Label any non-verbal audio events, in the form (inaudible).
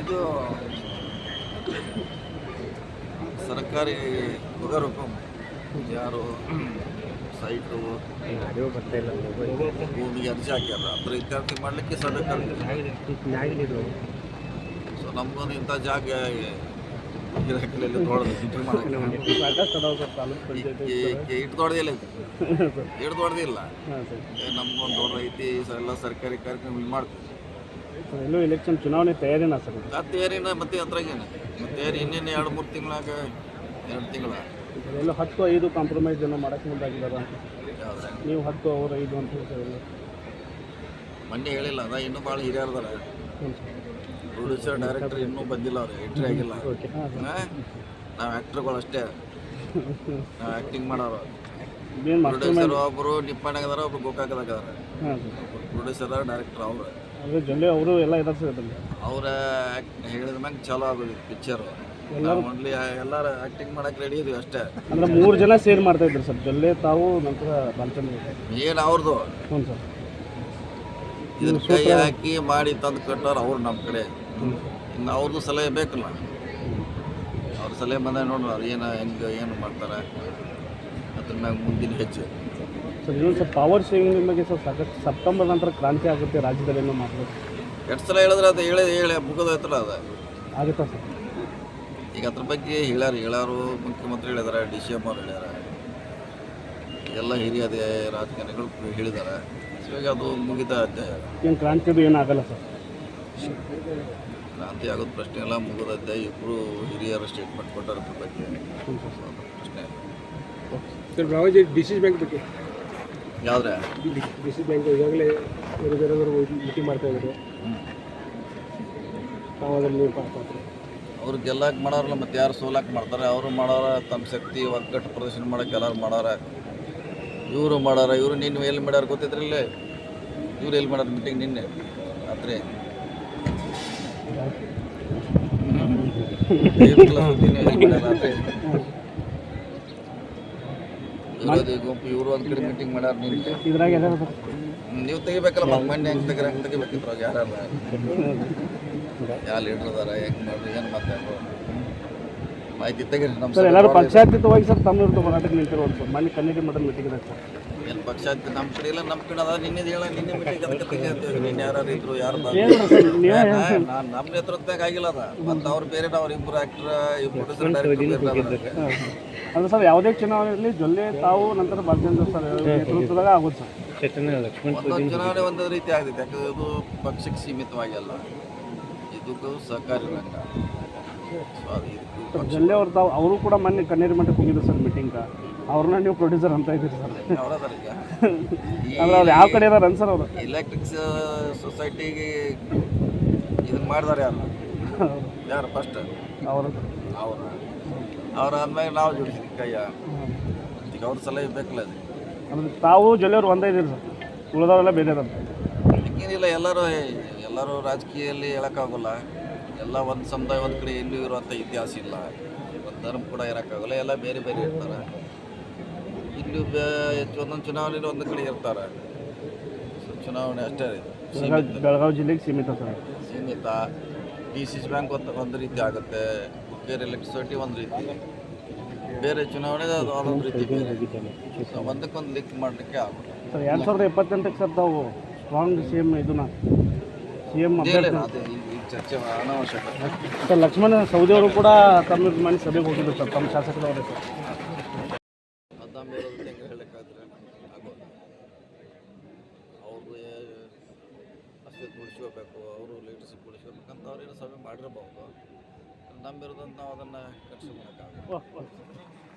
ಇದು ಸರ್ಕಾರಿ ಯಾರು ಸೈಟು, ಭೂಮಿಗೆ ಅರ್ಜಿ ಹಾಕ್ಯಾರ. ಅದ್ರ ಇತ್ಯರ್ಥ ಮಾಡಲಿಕ್ಕೆ ಸರ್ಕಾರ ಸೊ ನಮ್ಗೊಂದು ಇಂಥ ಜಾಗ ಇಟ್ಟು ದೊಡ್ಡದಿಲ್ಲ ನಮ್ಗೊಂದು ದೊಡ್ಡ ಐತಿ, ಎಲ್ಲ ಸರ್ಕಾರಿ ಕಾರ್ಯಕ್ರಮ ಮಾಡ್ತೀವಿ. ಎಲ್ಲೂ ಎಲೆಕ್ಷನ್ ಚುನಾವಣೆ ತಯಾರಿನ ಸರ್ ಆ ತಯಾರಿನ ಮತ್ತೆ ಅದ್ರಾಗೇನು ತಯಾರಿ ಇನ್ನೇನು ಎರಡು ಮೂರು ತಿಂಗಳಾಗ ಎರಡು ತಿಂಗಳ. ಎಲ್ಲ ಹತ್ತು ಐದು ಕಾಂಪ್ರಮೈಸ್ ಏನೋ ಮಾಡಕ್ಕೆ ಮುಂದಾಗಿದ್ದಾರ ನೀವು ಹತ್ತು ಅವ್ರು ಐದು ಅಂತ ಹೇಳ್ತಾರೆ ಮೊನ್ನೆ ಹೇಳಿಲ್ಲ ಅದ ಇನ್ನೂ ಭಾಳ ಹಿರಿಯರ್ದಾರ ಪ್ರೊಡ್ಯೂಸರ್ ಡೈರೆಕ್ಟರ್ ಇನ್ನೂ ಬಂದಿಲ್ಲ ಅವ್ರು ಎಂಟ್ರಿ ಆಗಿಲ್ಲ. ನಾವು ಆ್ಯಕ್ಟ್ರುಗಳು ಅಷ್ಟೇ. ನಾವು ಆ್ಯಕ್ಟಿಂಗ್ ಮಾಡೋರು. ಪ್ರೊಡ್ಯೂಸರ್ ಒಬ್ಬರು ನಿಪ್ಪಾಣಾಗ ಅದಾರ ಒಬ್ರು ಗೋಕಾಕದಾಗ ಅದಾರ ಪ್ರೊಡ್ಯೂಸರ್ ಡೈರೆಕ್ಟರ್ ಅವ್ರು. ಅಂದ್ರೆ ಜೊಲ್ಲೆ ಅವರು ಎಲ್ಲ ಇದ್ದಾರೆ ಸರ್ ಅದರಲ್ಲಿ. ಅವ್ರ ಹೇಳಿದ ಮ್ಯಾಗ ಚಲೋ ಆಗೋದು ಪಿಕ್ಚರ್ ಓನ್ಲಿ ಎಲ್ಲರೂ ಆ್ಯಕ್ಟಿಂಗ್ ಮಾಡಕ್ಕೆ ರೆಡಿ ಇದೀವಿ ಅಷ್ಟೇ. ಅಂದ್ರೆ ಮೂರು ಜನ ಸೇರ್ ಮಾಡ್ತಾ ಇದ್ರು ಸರ್ ಜೊಲ್ಲೆ ತಾವು ನಂತರ ಬಾಲಚಂದ್ರ ಏನು ಅವ್ರದ್ದು ಹ್ಞೂ ಸರ್. ಇದನ್ನ ಕೈ ಹಾಕಿ ಮಾಡಿ ತಂದು ಕಟ್ಟೋರು ಅವ್ರು ನಮ್ಮ ಕಡೆ. ಇನ್ನು ಅವ್ರದ್ದು ಸಲಹೆ ಬೇಕಲ್ಲ. ಅವ್ರ ಸಲಹೆ ಬಂದ ನೋಡ್ರಿ ಅದು ಏನು ಹೆಂಗೆ ಏನು ಮಾಡ್ತಾರೆ. ಮ್ಯಾಗ ಮುಂದಿನ ಹೆಜ್ಜೆ. ಸರ್ ಇನ್ನೊಂದು ಸರ್ ಪವರ್ ಸೇವಿಂಗ್ ಬಗ್ಗೆ ಸರ್ ಸಾಕಷ್ಟು ಸೆಪ್ಟೆಂಬರ್ ನಂತರ ಕ್ರಾಂತಿ ಆಗುತ್ತೆ ರಾಜ್ಯದಲ್ಲಿ ಏನೋ ಮಾಡ್ಬೋದು ಎಷ್ಟು ಸಲ ಹೇಳಿದ್ರೆ ಅದು ಹೇಳಿ ಹೇಳಿ ಹತ್ರ ಅದು. ಆಗುತ್ತಾ ಸರ್? ಈಗ ಅದ್ರ ಬಗ್ಗೆ ಹೇಳ್ಯಾರ ಹೇಳಾರು ಮುಖ್ಯಮಂತ್ರಿ ಹೇಳಿದಾರೆ ಡಿ ಸಿ ಎಂ ಅವ್ರು ಹೇಳ್ಯಾರ. ಎಲ್ಲ ಹಿರಿಯ ಅದೇ- ರಾಜಕಾರಣಿಗಳು ಹೇಳಿದ್ದಾರೆ ಈಗ ಅದು ಮುಗಿದ ಅಧ್ಯಾಯ ಏನು ಕ್ರಾಂತಿ ಅದು ಏನಾಗಲ್ಲ ಸರ್. ಕ್ರಾಂತಿ ಆಗೋದು ಪ್ರಶ್ನೆ ಎಲ್ಲ ಮುಗಿದ ಅಧ್ಯಾಯ ಇಬ್ಬರು ಹಿರಿಯರ ಸ್ಟೇಟ್ಮೆಂಟ್ ಕೊಟ್ಟಾರ ಅದ್ರ ಬಗ್ಗೆ. ಪ್ರಶ್ನೆ. Sir Raoji D C bank ಬಗ್ಗೆ. ಯಾವ್ದ್ರೆ? ಡಿ ಸಿ ಬ್ಯಾಂಕ್ ಈಗಾಗಲೇ ಎರಡು ಮೀಟಿಂಗ್ ಮಾಡ್ತಾ ಇದ್ದಾರೆ. ಅದರಲ್ಲಿ ನೀವು ಪಾತ್ರ ಅವ್ರು ಗೆಲ್ಲಕ್ಕೆ ಮಾಡೋರಲ್ಲ ಮತ್ತೆ ಯಾರು ಸೋಲಕ್ಕೆ ಮಾಡ್ತಾರೆ? ಅವರು ಮಾಡೋರ ತಮ್ಮ ಶಕ್ತಿ ಒಗ್ಗಟ್ಟು ಪ್ರದರ್ಶನ ಮಾಡೋಕೆ ಎಲ್ಲರೂ ಮಾಡೋರ ಇವರು ಮಾಡೋರ ಇವರು ನಿನ್ನ ಎಲ್ಲಿ ಮಾಡ್ಯಾರ ಗೊತ್ತಿದ್ರಲ್ಲಿ ಇವ್ರು ಎಲ್ಲಿ ಮಾಡ್ಯಾರ ಮೀಟಿಂಗ್ ನಿನ್ನೆ? ರಾತ್ರಿ? ರಾತ್ರಿ? ವಿರೋಧಿ ಗುಂಪು ಇವರು ಒಂದ್ ಕಡೆ ಮೀಟಿಂಗ್ ಮಾಡ್ಯಾರ ಸರ್ ನೀವು ತೆಗಿಬೇಕಲ್ಲ ಮತ್ತೆ ಮಂಡ್ಯ ಹೆಂಗೆ ತೆಗಿರ ಹೆಂಗೆ ತೆಗಿಬೇಕಿತ್ತು ಅವ್ರಿಗೆ ಯಾರಲ್ಲ ಯಾವ ಲೀಡ್ರ್ ಅದಾರ ಹೆಂಗೆ ಮಾಡ್ರಿ ಏನು ಮಾತಾಡೋ ಮಾಹಿತಿ ತೆಗೀರಿ ನಮ್ಮ ಸರ್ ಎಲ್ಲರೂ ಪಕ್ಷಾತೀತವಾಗಿ ಸರ್ ತಮ್ಮ ವಿರುದ್ಧ ಹೋರಾಟಕ್ಕೆ ನಿಂತಿರೋದು ಸರ್. ಮನೆ ಕನ್ನಿಗೆ ಮಠದ ಮೀಟಿಂಗ್ ಇದೆ ಸರ್. ಏನು ಪಕ್ಷ ಅಂತ ನಮ್ಮ ಕಡೆ ಇಲ್ಲ ನಮ್ಮ ಕಡೆ ಅದ. ನಿನ್ನೆ ಹೇಳ ನಿನ್ನೆ ಮೀಟಿಂಗ್ ಅದಕ್ಕೆ ತೆಗಿತೀವಿ ನಿನ್ನೆ ಯಾರು ಇದ್ರು ಯಾರು ನಾನು ನಮ್ಮ ನೇತೃತ್ವದಾಗ ಆಗಿಲ್ಲ ಅದ. ಮತ್ತು ಅವ್ರು ಬೇರೆ ಅವ್ರು ಇಬ್ಬರು ಆ್ಯಕ್ಟ್ರ ಇಬ್ಬರು ಡೈರೆಕ್ಟರ್ ಅಂದ್ರೆ ಸರ್ ಯಾವುದೇ ಚುನಾವಣೆಯಲ್ಲಿ ಜೊಲ್ಲೆ ತಾವು ನಂತರ ಬಾಲಚಂದ್ರ ಸರ್ ನೇತೃತ್ವದಾಗ ಆಗುತ್ತೆ ಸರ್. ಚುನಾವಣೆ ಒಂದು ರೀತಿ ಆಗಿದೆ. ಯಾಕಂದ್ರೆ ಇದು ಪಕ್ಷಕ್ಕೆ ಸೀಮಿತವಾಗಿಲ್ಲ ಇದಕ್ಕೂ ಸಹಕಾರಿ ರಂಗ ಸೊ ಅದು ಇದಕ್ಕೂ ಪಕ್ಷ ಜೊಲ್ಲೆ ಅವ್ರು ತಾವು ಅವರು ಕೂಡ ಮೊನ್ನೆ ಕಣ್ಣೀರು ಮಠಕ್ಕೆ ಹೋಗಿದ್ರು ಸರ್ ಮೀಟಿಂಗ್ ಅವ್ರನ್ನ ನೀವು ಪ್ರೊಡ್ಯೂಸರ್ ಅಂತ ಇದ್ದೀರಿ ಸರ್. ಅವರದಾರ ಈಗ? (laughs) ಅಂದ್ರೆ ಅವ್ರು ಯಾವ ಕಡೆ ಇದಾರೆ ಸರ್ ಅವರು? ಎಲೆಕ್ಟ್ರಿಕ್ಸ್ ಸೊಸೈಟಿಗೆ ಇದನ್ನ ಮಾಡಿದಾರೆ ಯಾರು? ಯಾರು ಫಸ್ಟ್ ಅವರು. ಅವರು. ಅವ್ರು ಅಂದಾಗ ನಾವು ಜೋಡಿಸಿದ್ವಿ ಕೈಯ. ಈಗ ಅವ್ರ ಸಲಹೆ ಬೇಕಲ್ಲ ಅದು. ಅಂದ್ರೆ ತಾವು ಜೊಲ್ಲೆಯವ್ರು ಒಂದೇ ಇದ್ದೀರಿ ಸರ್. ಉಳಿದವರೆಲ್ಲ ಬೇರೆ ಇದಾರೆ ಏನಿಲ್ಲ ಎಲ್ಲರೂ ಎಲ್ಲರೂ ರಾಜಕೀಯದಲ್ಲಿ ಹೇಳೋಕ್ಕಾಗಲ್ಲ. ಎಲ್ಲ ಒಂದು ಸಮುದಾಯ ಒಂದು ಕಡೆ ಎಲ್ಲೂ ಇರುವಂಥ ಇತಿಹಾಸ ಇಲ್ಲ. ಒಂದು ಧರ್ಮ ಕೂಡ ಇರೋಕ್ಕಾಗಲ್ಲ ಎಲ್ಲ ಬೇರೆ ಬೇರೆ ಇರ್ತಾರೆ. ಇಲ್ಲಿ ಬೇ ಒಂದೊಂದು ಚುನಾವಣೆಯಲ್ಲಿ ಒಂದು ಕಡೆ ಇರ್ತಾರೆ. ಸೊ ಚುನಾವಣೆ ಅಷ್ಟೇ ಇದು. ಬೆಳಗಾವಿ ಜಿಲ್ಲೆಗೆ ಸೀಮಿತ ಸರ್. ಸೀಮಿತ. ಡಿ ಸಿ ಸಿ ಬ್ಯಾಂಕ್ ಒಂದು ಒಂದು ರೀತಿ ಆಗುತ್ತೆ. ಬೇರೆ ಎಲೆಕ್ಟ್ರಿಸಿಟಿ ಒಂದು ರೀತಿ. ಬೇರೆ ಚುನಾವಣೆ ಅದು ಅದೊಂದು ರೀತಿ ಬೇರೆ. ಸೊ ಒಂದಕ್ಕೊಂದು ಲಿಂಕ್ ಮಾಡಲಿಕ್ಕೆ ಆಗುತ್ತೆ ಸರ್ ಎರಡು ಸಾವಿರದ ಇಪ್ಪತ್ತೆಂಟಕ್ಕೆ ಸರ್ ತಾವು ಸ್ಟ್ರಾಂಗ್ ಸಿ ಎಂ ಇದನ್ನ ಸಿ ಎಂ ಅದು ಚರ್ಚೆ ಅನಾವಶ್ಯಕ. ಸರ್ ಲಕ್ಷ್ಮಣ ಸೌದಿ ಅವರು ಕೂಡ ತಮ್ಮ ಮನೆ ಸಭೆಗೆ ಹೋಗಿದ್ರು ಸರ್ ತಮ್ಮ ಶಾಸಕರವರೇ ಸರ್. ಹೆಂಗೆ ಹೇಳಕ್ಕಾದ್ರೆ ಆಗೋದು ಅವರು ಅಷ್ಟೇ ಉಳಿಸ್ಕೋಬೇಕು ಅವರು ಲೀಡರ್ಶಿಪ್ ಉಳಿಸ್ಕೋಬೇಕಂತ ಅವ್ರೇನು ಸಭೆ ಮಾಡಿರ್ಬೋದು ನಂಬಿರೋದಂತ ನಾವು ಅದನ್ನು ವಾಹ್.